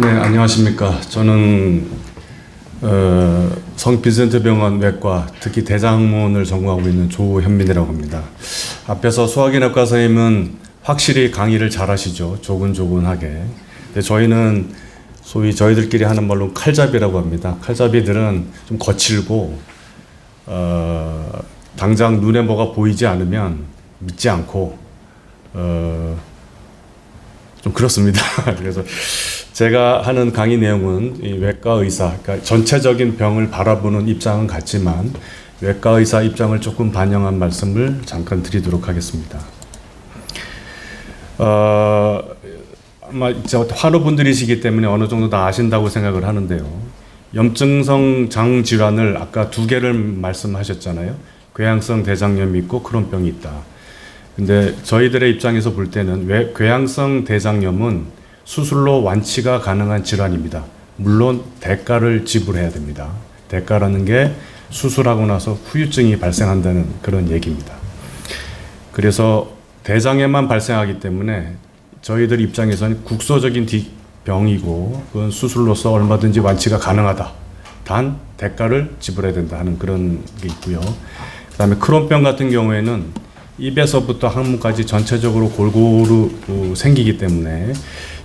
네, 안녕하십니까. 저는 어, 성빈센트 병원 외과 특히 대장문을 전공하고 있는 조현민이라고 합니다. 앞에서 소화기내과 선생님은 확실히 강의를 잘하시죠. 조근조근하게. 근데 저희는 소위 저희들끼리 하는 말로 칼잡이라고 합니다. 칼잡이들은 좀 거칠고 어, 당장 눈에 뭐가 보이지 않으면 믿지 않고 어, 좀 그렇습니다. 그래서 제가 하는 강의 내용은 이 외과 의사, 그러니까 전체적인 병을 바라보는 입장은 같지만 외과 의사 입장을 조금 반영한 말씀을 잠깐 드리도록 하겠습니다. 어, 아마 저 환우분들이시기 때문에 어느 정도 다 아신다고 생각을 하는데요. 염증성 장 질환을 아까 두 개를 말씀하셨잖아요. 궤양성 대장염이 있고 크론병이 있다. 근데 저희들의 입장에서 볼 때는 왜 궤양성 대장염은 수술로 완치가 가능한 질환입니다. 물론 대가를 지불해야 됩니다. 대가라는 게 수술하고 나서 후유증이 발생한다는 그런 얘기입니다. 그래서 대장에만 발생하기 때문에 저희들 입장에서는 국소적인 디- 병이고 그건 수술로서 얼마든지 완치가 가능하다. 단 대가를 지불해야 된다 하는 그런 게 있고요. 그다음에 크론병 같은 경우에는 입에서부터 항문까지 전체적으로 골고루 어, 생기기 때문에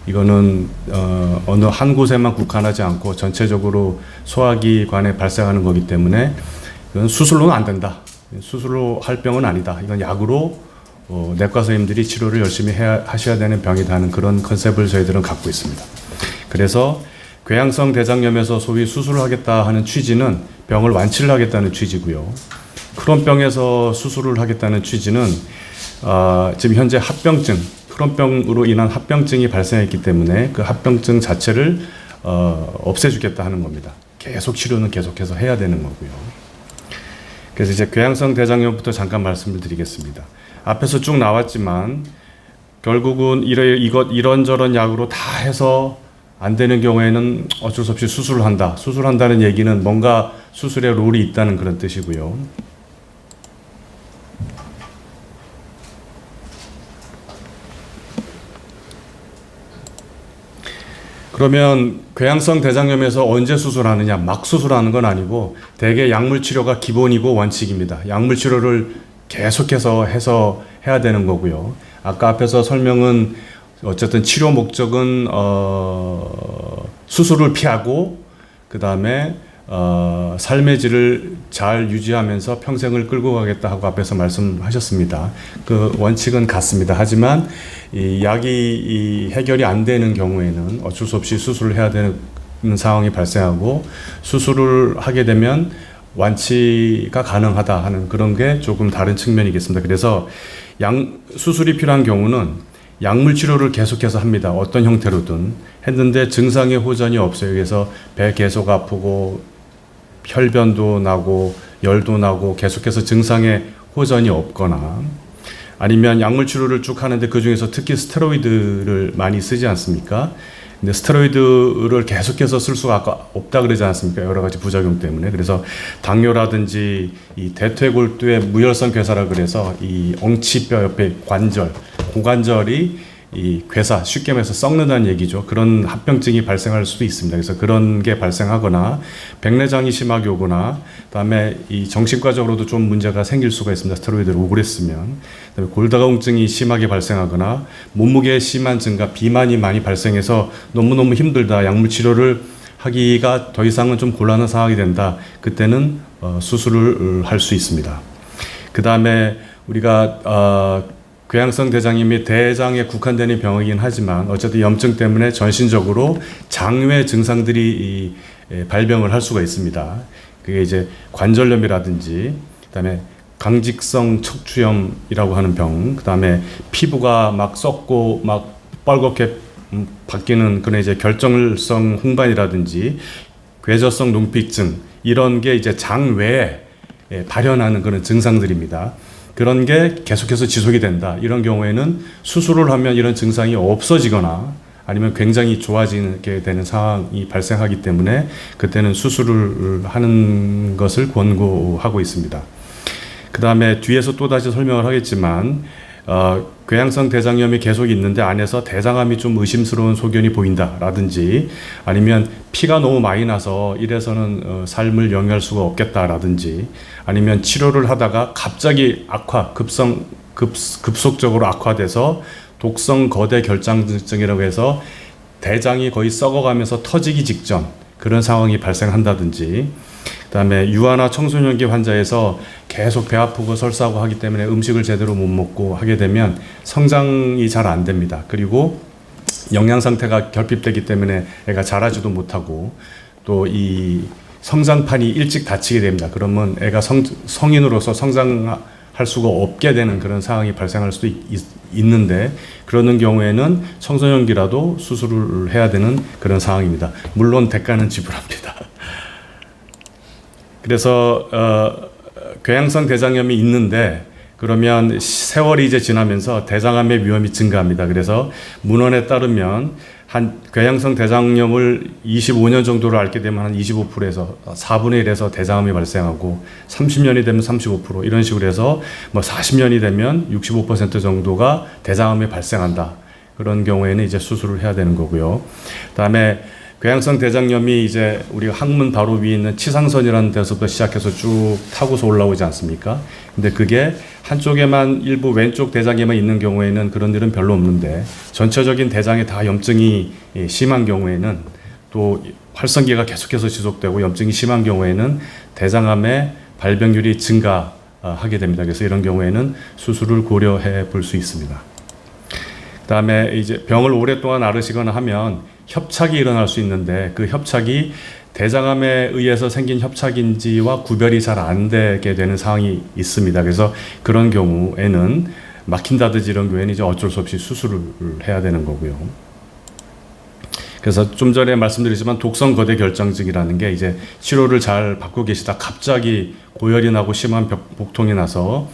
이거는 어, 어느 한 곳에만 국한하지 않고 전체적으로 소화기관에 발생하는 거기 때문에 이건 수술로는 안 된다. 수술로 할 병은 아니다. 이건 약으로 어, 내과 선생님들이 치료를 열심히 해야, 하셔야 되는 병이다 하는 그런 컨셉을 저희들은 갖고 있습니다. 그래서 궤양성 대장염에서 소위 수술을 하겠다 하는 취지는 병을 완치를 하겠다는 취지고요. 크론병에서 수술을 하겠다는 취지는 아, 지금 현재 합병증, 크론병으로 인한 합병증이 발생했기 때문에 그 합병증 자체를 어, 없애주겠다 하는 겁니다. 계속 치료는 계속해서 해야 되는 거고요. 그래서 이제 궤양성 대장염부터 잠깐 말씀을 드리겠습니다. 앞에서 쭉 나왔지만 결국은 이래 이것 이런저런 약으로 다 해서 안 되는 경우에는 어쩔 수 없이 수술을 한다. 수술한다는 얘기는 뭔가 수술에 롤이 있다는 그런 뜻이고요. 그러면 궤양성 대장염에서 언제 수술하느냐? 막 수술하는 건 아니고 대개 약물 치료가 기본이고 원칙입니다. 약물 치료를 계속해서 해서 해야 되는 거고요. 아까 앞에서 설명은 어쨌든 치료 목적은 어, 수술을 피하고 그 다음에 어, 삶의 질을 잘 유지하면서 평생을 끌고 가겠다 하고 앞에서 말씀하셨습니다. 그 원칙은 같습니다. 하지만 이 약이 이 해결이 안 되는 경우에는 어쩔 수 없이 수술을 해야 되는 상황이 발생하고 수술을 하게 되면 완치가 가능하다 하는 그런 게 조금 다른 측면이겠습니다. 그래서 약 수술이 필요한 경우는 약물 치료를 계속해서 합니다. 어떤 형태로든 했는데 증상의 호전이 없어요. 그래서 배 계속 아프고 혈변도 나고 열도 나고 계속해서 증상의 호전이 없거나 아니면 약물 치료를 쭉 하는데 그 중에서 특히 스테로이드를 많이 쓰지 않습니까? 근데 스테로이드를 계속해서 쓸 수가 없다 그러지 않습니까? 여러 가지 부작용 때문에. 그래서 당뇨라든지 이 대퇴골두의 무혈성 괴사라 그래서 이 엉치뼈 옆에 관절, 고관절이 이 괴사 쉽게 말해서 썩는다는 얘기죠. 그런 합병증이 발생할 수도 있습니다. 그래서 그런 게 발생하거나 백내장이 심하게 오거나 그다음에 이 정신과적으로도 좀 문제가 생길 수가 있습니다. 스테로이드를 쓰면 그다음에 골다공증이 심하게 발생하거나 몸무게 심한 증가, 비만이 많이 발생해서 너무 너무 힘들다. 약물 치료를 하기가 더 이상은 좀 곤란한 상황이 된다. 그때는 어, 수술을 할 수 있습니다. 그 다음에 우리가 어, 궤양성 대장염이 대장에 국한되는 병이긴 하지만 어쨌든 염증 때문에 전신적으로 장외 증상들이 발병을 할 수가 있습니다. 그게 이제 관절염이라든지 그다음에 강직성 척추염이라고 하는 병, 그다음에 피부가 막 썩고 막 빨갛게 음, 바뀌는 그런 이제 결정성 홍반이라든지 궤저성 농피증 이런 게 이제 장외에 예, 발현하는 그런 증상들입니다. 그런 게 계속해서 지속이 된다. 이런 경우에는 수술을 하면 이런 증상이 없어지거나 아니면 굉장히 좋아지게 되는 상황이 발생하기 때문에 그때는 수술을 하는 것을 권고하고 있습니다. 그 다음에 뒤에서 또 다시 설명을 하겠지만 어, 궤양성 대장염이 계속 있는데 안에서 대장암이 좀 의심스러운 소견이 보인다라든지 아니면 피가 너무 많이 나서 이래서는 어, 삶을 영위할 수가 없겠다라든지 아니면 치료를 하다가 갑자기 악화 급성 급, 급속적으로 악화돼서 독성 거대 결장증이라고 해서 대장이 거의 썩어가면서 터지기 직전 그런 상황이 발생한다든지 그다음에 유아나 청소년기 환자에서 계속 배 아프고 설사하고 하기 때문에 음식을 제대로 못 먹고 하게 되면 성장이 잘 안 됩니다. 그리고 영양 상태가 결핍되기 때문에 애가 자라지도 못하고 또이 성장판이 일찍 닫히게 됩니다. 그러면 애가 성, 성인으로서 성장할 수가 없게 되는 그런 상황이 발생할 수도 있, 는데 그러는 경우에는 청소년기라도 수술을 해야 되는 그런 상황입니다. 물론 대가는 지불합니다. 그래서 어, 궤양성 대장염이 있는데 그러면 세월이 이제 지나면서 대장암의 위험이 증가합니다. 그래서 문헌에 따르면 한 궤양성 대장염을 25년 정도를 앓게 되면 한 25%에서 4분의 1에서 대장암이 발생하고 30년이 되면 35% 이런 식으로 해서 뭐 40년이 되면 65% 정도가 대장암이 발생한다. 그런 경우에는 이제 수술을 해야 되는 거고요. 그다음에 궤양성 대장염이 이제 우리가 항문 바로 위에 있는 치상선이라는 데서부터 시작해서 쭉 타고서 올라오지 않습니까? 근데 그게 한쪽에만 일부 왼쪽 대장에만 있는 경우에는 그런 일은 별로 없는데 전체적인 대장에 다 염증이 예, 심한 경우에는 또 활성기가 계속해서 지속되고 염증이 심한 경우에는 대장암의 발병률이 증가하게 됩니다. 그래서 이런 경우에는 수술을 고려해 볼 수 있습니다. 그다음에 이제 병을 오랫동안 앓으시거나 하면 협착이 일어날 수 있는데 그 협착이 대장암에 의해서 생긴 협착인지와 구별이 잘 안 되게 되는 상황이 있습니다. 그래서 그런 경우에는 막힌다든지 이런 경우에는 이제 어쩔 수 없이 수술을 해야 되는 거고요. 그래서 좀 전에 말씀드렸지만 독성 거대 결장증이라는 게 이제 치료를 잘 받고 계시다 갑자기 고열이 나고 심한 벽- 복통이 나서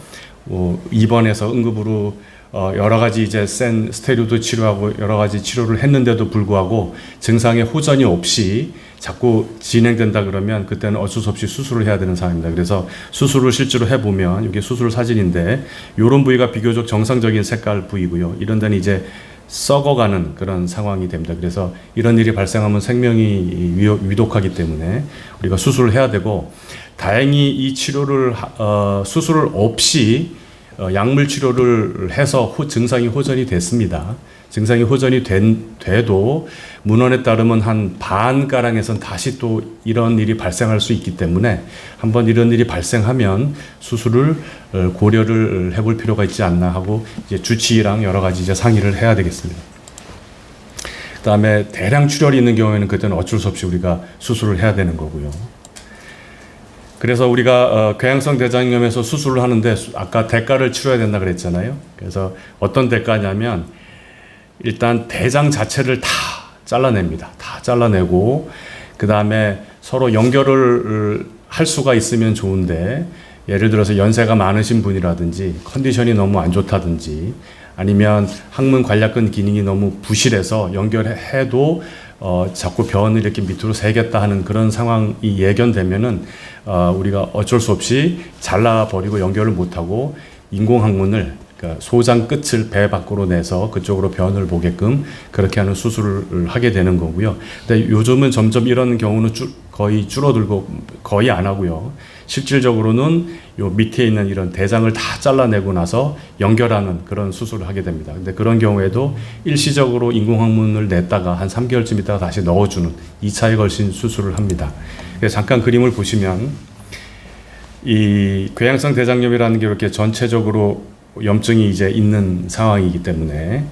어, 입원해서 응급으로 어, 여러 가지 이제 센 스테로이드 치료하고 여러 가지 치료를 했는데도 불구하고 증상에 호전이 없이 자꾸 진행된다 그러면 그때는 어쩔 수 없이 수술을 해야 되는 상황입니다. 그래서 수술을 실제로 해보면 이게 수술 사진인데 이런 부위가 비교적 정상적인 색깔 부위고요. 이런 데는 이제 썩어가는 그런 상황이 됩니다. 그래서 이런 일이 발생하면 생명이 위- 위독하기 때문에 우리가 수술을 해야 되고 다행히 이 치료를 하- 어, 수술을 없이 어, 약물 치료를 해서 호, 증상이 호전이 됐습니다. 증상이 호전이 된, 돼도 문헌에 따르면 한 반가량에선 다시 또 이런 일이 발생할 수 있기 때문에 한번 이런 일이 발생하면 수술을 어, 고려를 해볼 필요가 있지 않나 하고 이제 주치의랑 여러 가지 이제 상의를 해야 되겠습니다. 그 다음에 대량 출혈이 있는 경우에는 그때는 어쩔 수 없이 우리가 수술을 해야 되는 거고요. 그래서 우리가 어, 궤양성 대장염에서 수술을 하는데 수- 아까 대가를 치러야 된다 그랬잖아요. 그래서 어떤 대가냐면 일단 대장 자체를 다 잘라냅니다. 다 잘라내고 그 다음에 서로 연결을 할 수가 있으면 좋은데 예를 들어서 연세가 많으신 분이라든지 컨디션이 너무 안 좋다든지 아니면 항문 관략근 기능이 너무 부실해서 연결해도 어, 자꾸 변을 이렇게 밑으로 새겠다 하는 그런 상황이 예견되면은 어, 우리가 어쩔 수 없이 잘라버리고 연결을 못하고 인공항문을 그러니까 소장 끝을 배 밖으로 내서 그쪽으로 변을 보게끔 그렇게 하는 수술을 하게 되는 거고요. 근데 요즘은 점점 이런 경우는 줄- 거의 줄어들고 거의 안 하고요. 실질적으로는 요 밑에 있는 이런 대장을 다 잘라내고 나서 연결하는 그런 수술을 하게 됩니다. 근데 그런 경우에도 일시적으로 인공항문을 냈다가 한 3개월쯤 있다가 다시 넣어주는 2차에 걸친 수술을 합니다. 잠깐 그림을 보시면 이 궤양성 대장염이라는 게 이렇게 전체적으로 염증이 이제 있는 상황이기 때문에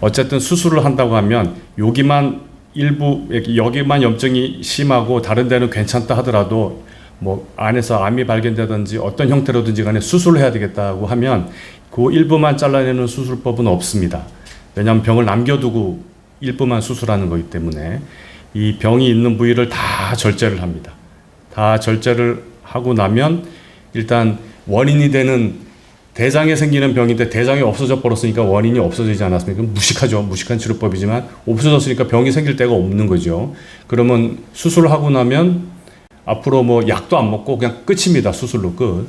어쨌든 수술을 한다고 하면 여기만 일부 여기- 여기만 염증이 심하고 다른 데는 괜찮다 하더라도 뭐 안에서 암이 발견되든지 어떤 형태로든지 간에 수술을 해야 되겠다고 하면 그 일부만 잘라내는 수술법은 없습니다. 왜냐하면 병을 남겨두고 일부만 수술하는 거기 때문에 이 병이 있는 부위를 다 절제를 합니다. 다 절제를 하고 나면 일단 원인이 되는 대장에 생기는 병인데 대장이 없어져 버렸으니까 원인이 없어지지 않았습니까? 무식하죠. 무식한 치료법이지만 없어졌으니까 병이 생길 데가 없는 거죠. 그러면 수술을 하고 나면 앞으로 뭐 약도 안 먹고 그냥 끝입니다. 수술로 끝.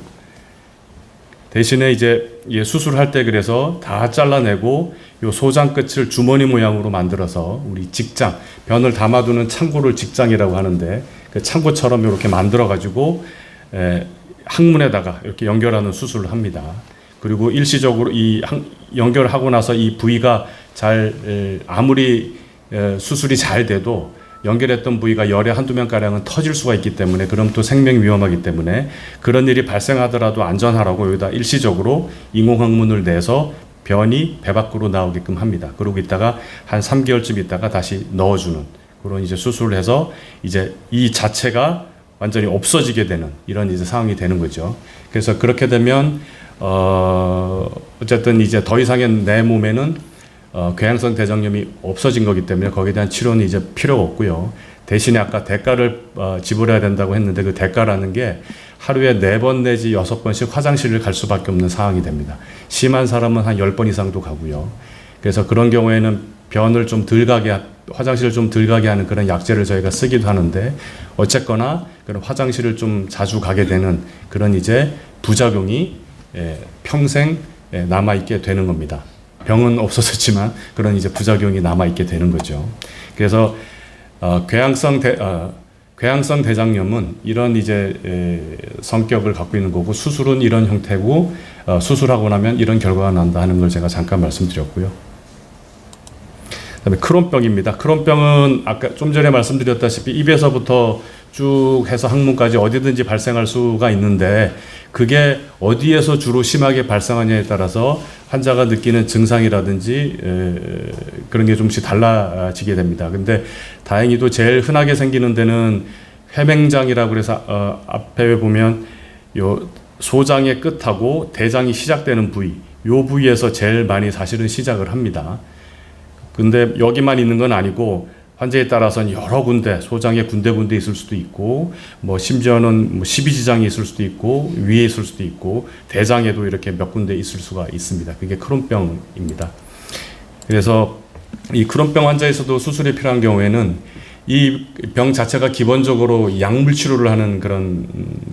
대신에 이제 예, 수술할 때 그래서 다 잘라내고 요 소장 끝을 주머니 모양으로 만들어서 우리 직장 변을 담아두는 창고를 직장이라고 하는데 그 창고처럼 이렇게 만들어 가지고 에, 항문에다가 이렇게 연결하는 수술을 합니다. 그리고 일시적으로 이 항- 연결하고 나서 이 부위가 잘 에, 아무리 에, 수술이 잘 돼도 연결했던 부위가 열에 한두 명 가량은 터질 수가 있기 때문에 그럼 또 생명 위험하기 때문에 그런 일이 발생하더라도 안전하라고 여기다 일시적으로 인공항문을 내서 변이 배 밖으로 나오게끔 합니다. 그러고 있다가 한 3개월쯤 있다가 다시 넣어주는 그런 이제 수술을 해서 이제 이 자체가 완전히 없어지게 되는 이런 이제 상황이 되는 거죠. 그래서 그렇게 되면 어 어쨌든 이제 더 이상의 내 몸에는 어, 궤양성 대장염이 없어진 거기 때문에 거기에 대한 치료는 이제 필요가 없고요. 대신에 아까 대가를 어, 지불해야 된다고 했는데 그 대가라는 게 하루에 네 번 내지 여섯 번씩 화장실을 갈 수밖에 없는 상황이 됩니다. 심한 사람은 한 열 번 이상도 가고요. 그래서 그런 경우에는 변을 좀 덜 가게 하- 화장실을 좀 덜 가게 하는 그런 약제를 저희가 쓰기도 하는데 어쨌거나 그런 화장실을 좀 자주 가게 되는 그런 이제 부작용이 예, 평생 예, 남아 있게 되는 겁니다. 병은 없어졌지만 그런 이제 부작용이 남아 있게 되는 거죠. 그래서 어, 궤양성 대 어, 궤양성 대장염은 이런 이제 에, 성격을 갖고 있는 거고 수술은 이런 형태고 어, 수술하고 나면 이런 결과가 난다 하는 걸 제가 잠깐 말씀드렸고요. 그다음에 크론병입니다. 크론병은 아까 좀 전에 말씀드렸다시피 입에서부터 쭉 해서 항문까지 어디든지 발생할 수가 있는데 그게 어디에서 주로 심하게 발생하냐에 따라서 환자가 느끼는 증상이라든지 에, 그런 게 좀씩 달라지게 됩니다. 근데 다행히도 제일 흔하게 생기는 데는 회맹장이라고 그래서 어, 앞에 보면 요 소장의 끝하고 대장이 시작되는 부위 요 부위에서 제일 많이 사실은 시작을 합니다. 근데 여기만 있는 건 아니고 환자에 따라서는 여러 군데 소장에 군데군데 있을 수도 있고 뭐 심지어는 뭐 십이지장이 있을 수도 있고 위에 있을 수도 있고 대장에도 이렇게 몇 군데 있을 수가 있습니다. 그게 크론병입니다. 그래서 이 크론병 환자에서도 수술이 필요한 경우에는 이 병 자체가 기본적으로 약물 치료를 하는 그런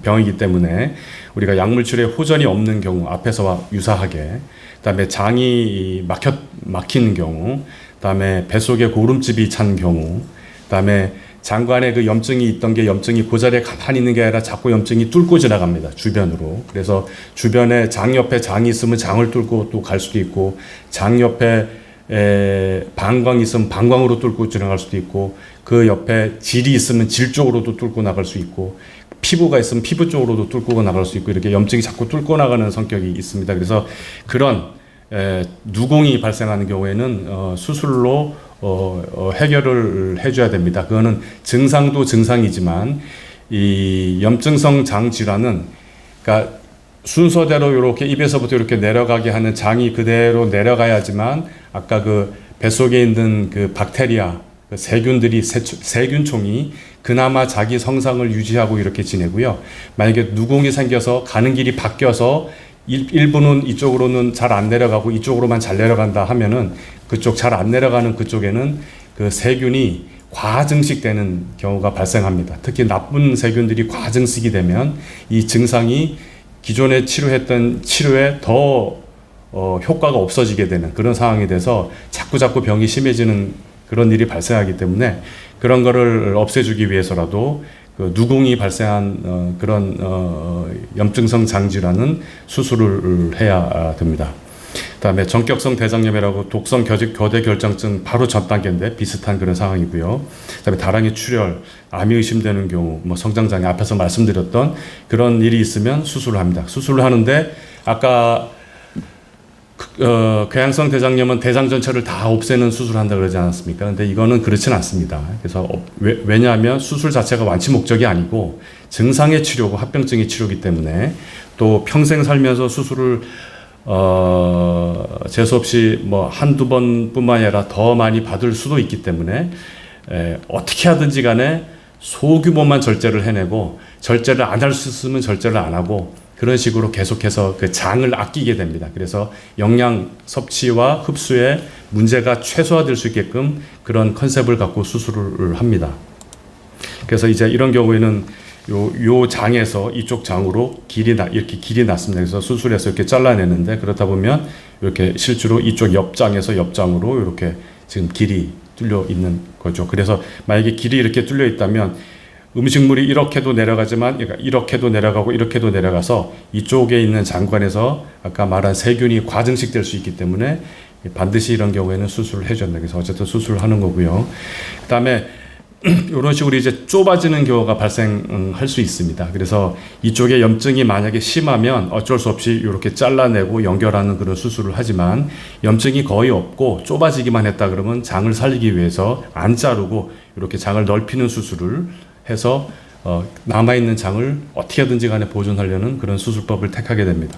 병이기 때문에 우리가 약물 치료에 호전이 없는 경우 앞에서와 유사하게 그다음에 장이 막혀 막히는 경우 그 다음에 뱃속에 고름집이 찬 경우 그다음에 장관에 그 염증이 있던 게 염증이 그 자리에 가만히 있는 게 아니라 자꾸 염증이 뚫고 지나갑니다 주변으로 그래서 주변에 장 옆에 장이 있으면 장을 뚫고 또 갈 수도 있고 장 옆에 에, 방광이 있으면 방광으로 뚫고 지나갈 수도 있고 그 옆에 질이 있으면 질 쪽으로도 뚫고 나갈 수 있고 피부가 있으면 피부 쪽으로도 뚫고 나갈 수 있고 이렇게 염증이 자꾸 뚫고 나가는 성격이 있습니다. 그래서 그런 에, 누공이 발생하는 경우에는 어, 수술로 어, 어, 해결을 해줘야 됩니다. 그거는 증상도 증상이지만 이 염증성 장 질환은 그러니까 순서대로 이렇게 입에서부터 이렇게 내려가게 하는 장이 그대로 내려가야지만 아까 그 뱃속에 있는 그 박테리아 그 세균들이 세, 세균총이 그나마 자기 성상을 유지하고 이렇게 지내고요. 만약에 누궁이 생겨서 가는 길이 바뀌어서 일, 일부는 이쪽으로는 잘 안 내려가고 이쪽으로만 잘 내려간다 하면은 그쪽 잘 안 내려가는 그쪽에는 그 세균이 과증식되는 경우가 발생합니다. 특히 나쁜 세균들이 과증식이 되면 이 증상이 기존에 치료했던 치료에 더 어, 효과가 없어지게 되는 그런 상황이 돼서 자꾸 자꾸 병이 심해지는 그런 일이 발생하기 때문에 그런 거를 없애주기 위해서라도 그 누궁이 발생한 어, 그런 어, 염증성 장질환은 수술을 해야 됩니다. 그다음에 전격성 대장염이라고 독성 겨제, 교대 결장증 바로 전 단계인데 비슷한 그런 상황이고요. 그다음에 다랑이 출혈, 암이 의심되는 경우, 뭐 성장 장애 앞에서 말씀드렸던 그런 일이 있으면 수술을 합니다. 수술을 하는데 아까 그, 어, 궤양성 대장염은 대장 전체를 다 없애는 수술을 한다 그러지 않았습니까? 근데 이거는 그렇지는 않습니다. 그래서 어, 왜, 왜냐하면 수술 자체가 완치 목적이 아니고 증상의 치료고 합병증의 치료이기 때문에 또 평생 살면서 수술을 어, 재수 없이 뭐 한두 번뿐만 아니라 더 많이 받을 수도 있기 때문에 에, 어떻게 하든지 간에 소규모만 절제를 해내고 절제를 안 할 수 있으면 절제를 안 하고 그런 식으로 계속해서 그 장을 아끼게 됩니다. 그래서 영양 섭취와 흡수에 문제가 최소화될 수 있게끔 그런 컨셉을 갖고 수술을 합니다. 그래서 이제 이런 경우에는 요, 요 장에서 이쪽 장으로 길이 나, 이렇게 길이 났습니다. 그래서 수술해서 이렇게 잘라내는데 그렇다 보면 이렇게 실제로 이쪽 옆장에서 옆장으로 이렇게 지금 길이 뚫려 있는 거죠. 그래서 만약에 길이 이렇게 뚫려 있다면 음식물이 이렇게도 내려가지만 그러니까 이렇게도 내려가고 이렇게도 내려가서 이쪽에 있는 장관에서 아까 말한 세균이 과증식 될 수 있기 때문에 반드시 이런 경우에는 수술을 해줘야 된다. 그래서 어쨌든 수술을 하는 거고요. 그다음에 이런 식으로 이제 좁아지는 경우가 발생할 수 있습니다. 그래서 이쪽에 염증이 만약에 심하면 어쩔 수 없이 이렇게 잘라내고 연결하는 그런 수술을 하지만 염증이 거의 없고 좁아지기만 했다 그러면 장을 살리기 위해서 안 자르고 이렇게 장을 넓히는 수술을 해서 어, 남아있는 장을 어떻게든지 간에 보존하려는 그런 수술법을 택하게 됩니다.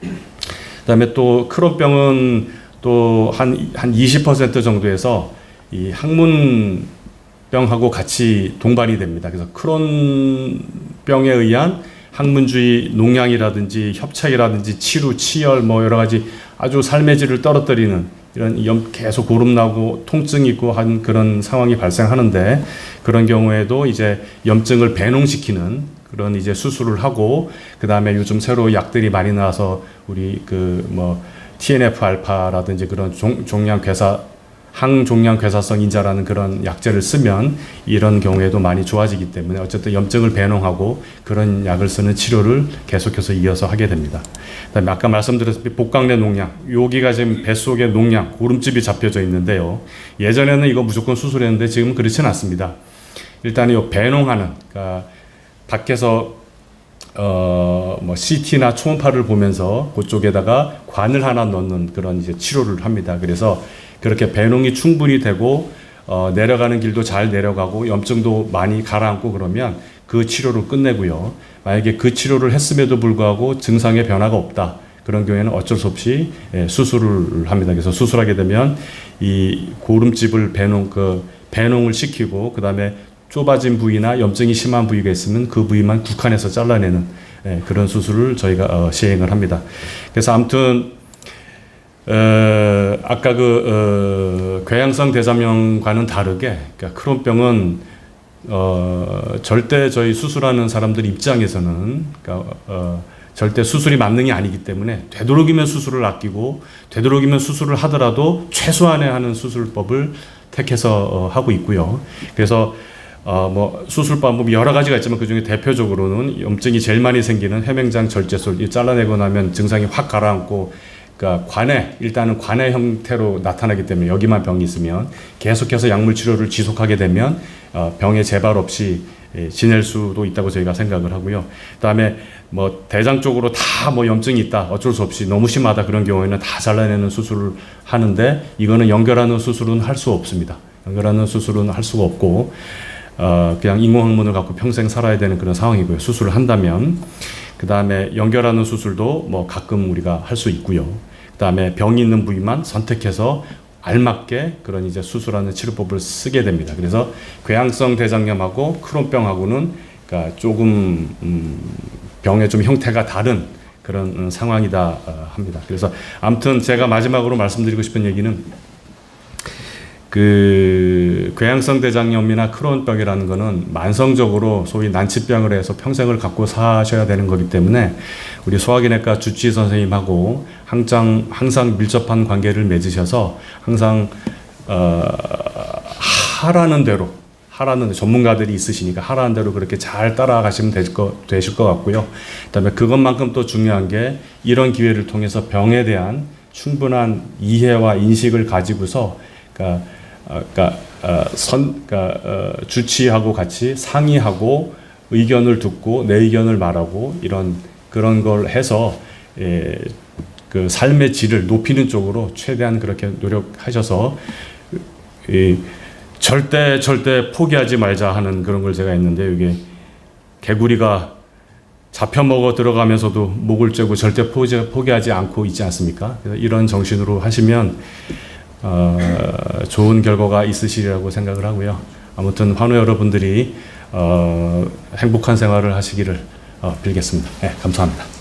그 다음에 또 크론병은 또 한 한 20% 정도에서 이 항문병하고 같이 동반이 됩니다. 그래서 크론병에 의한 항문주의 농양이라든지 협착이라든지 치루, 치열 뭐 여러 가지 아주 삶의 질을 떨어뜨리는 이런 염 계속 고름 나고 통증 있고 한 그런 상황이 발생하는데 그런 경우에도 이제 염증을 배농시키는 그런 이제 수술을 하고 그 다음에 요즘 새로 약들이 많이 나와서 우리 그 뭐 TNF 알파라든지 그런 종, 종양 괴사 항종양 괴사성 인자라는 그런 약제를 쓰면 이런 경우에도 많이 좋아지기 때문에 어쨌든 염증을 배농하고 그런 약을 쓰는 치료를 계속해서 이어서 하게 됩니다. 그다음에 아까 말씀드렸듯이 복강내 농양 여기가 지금 뱃속에 농양 고름집이 잡혀져 있는데요. 예전에는 이거 무조건 수술했는데 지금은 그렇지는 않습니다. 일단 이 배농하는 그러니까 밖에서 어뭐 CT나 초음파를 보면서 그쪽에다가 관을 하나 넣는 그런 이제 치료를 합니다. 그래서 그렇게 배농이 충분히 되고 어, 내려가는 길도 잘 내려가고 염증도 많이 가라앉고 그러면 그 치료를 끝내고요. 만약에 그 치료를 했음에도 불구하고 증상의 변화가 없다. 그런 경우에는 어쩔 수 없이 예, 수술을 합니다. 그래서 수술하게 되면 이 고름집을 배농 그 배농을 시키고 그다음에 좁아진 부위나 염증이 심한 부위가 있으면 그 부위만 국한해서 잘라내는 예, 그런 수술을 저희가 어, 시행을 합니다. 그래서 아무튼 어, 아까 그 어, 궤양성 대사명과는 다르게 그러니까 크론병은 어, 절대 저희 수술하는 사람들 입장에서는 그러니까, 어, 절대 수술이 만능이 아니기 때문에 되도록이면 수술을 아끼고 되도록이면 수술을 하더라도 최소한의 하는 수술법을 택해서 어, 하고 있고요. 그래서 어, 뭐 수술 방법이 여러 가지가 있지만 그 중에 대표적으로는 염증이 제일 많이 생기는 해맹장 절제술 이 잘라내고 나면 증상이 확 가라앉고 그러니까 관해 일단은 관해 형태로 나타나기 때문에 여기만 병이 있으면 계속해서 약물 치료를 지속하게 되면 어, 병의 재발 없이 예, 지낼 수도 있다고 저희가 생각을 하고요. 그다음에 뭐 대장 쪽으로 다 뭐 염증이 있다 어쩔 수 없이 너무 심하다 그런 경우에는 다 잘라내는 수술을 하는데 이거는 연결하는 수술은 할 수 없습니다. 연결하는 수술은 할 수가 없고 어, 그냥 인공항문을 갖고 평생 살아야 되는 그런 상황이고요. 수술을 한다면 그 다음에 연결하는 수술도 뭐 가끔 우리가 할 수 있고요. 그 다음에 병이 있는 부위만 선택해서 알맞게 그런 이제 수술하는 치료법을 쓰게 됩니다. 그래서 궤양성 대장염하고 크론병하고는 그러니까 조금 음, 병의 좀 형태가 다른 그런 음, 상황이다 어, 합니다. 그래서 아무튼 제가 마지막으로 말씀드리고 싶은 얘기는 그 궤양성 대장염이나 크론병이라는 거는 만성적으로 소위 난치병을 해서 평생을 갖고 사셔야 되는 거기 때문에 우리 소화기내과 주치의 선생님하고 항상 항상 밀접한 관계를 맺으셔서 항상 어, 하라는 대로 하라는 전문가들이 있으시니까 하라는 대로 그렇게 잘 따라가시면 될 거, 되실 것 같고요. 그다음에 그것만큼 또 중요한 게 이런 기회를 통해서 병에 대한 충분한 이해와 인식을 가지고서 그러니까 어, 그러니까 어, 선, 그러니까 어, 주치하고 같이 상의하고 의견을 듣고 내 의견을 말하고 이런 그런 걸 해서 예, 그 삶의 질을 높이는 쪽으로 최대한 그렇게 노력하셔서 이 절대 절대 포기하지 말자 하는 그런 걸 제가 했는데 이게 개구리가 잡혀 먹어 들어가면서도 목을 쬐고 절대 포기, 포기하지 않고 있지 않습니까? 이런 정신으로 하시면 어, 좋은 결과가 있으시리라고 생각을 하고요. 아무튼 환우 여러분들이 어, 행복한 생활을 하시기를 어, 빌겠습니다. 네, 감사합니다.